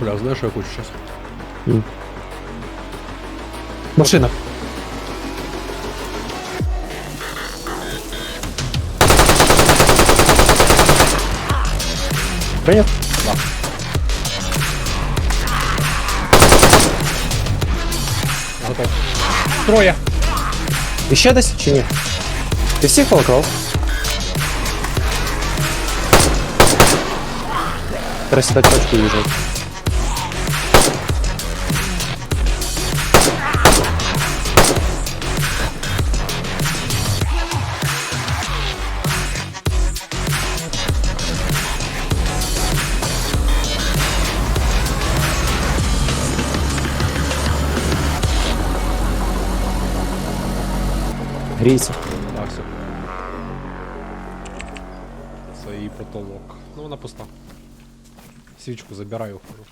Бля, знаешь, что я хочу сейчас? Машина. Прийняв? Да. Готов. Троє. І ще десь чи ні? Ти всіх полокрав? Треба сідати точку і їжджати. Грійся. Так, все. Це її потолок. Ну, вона пуста. Свічку забираю, ухожу.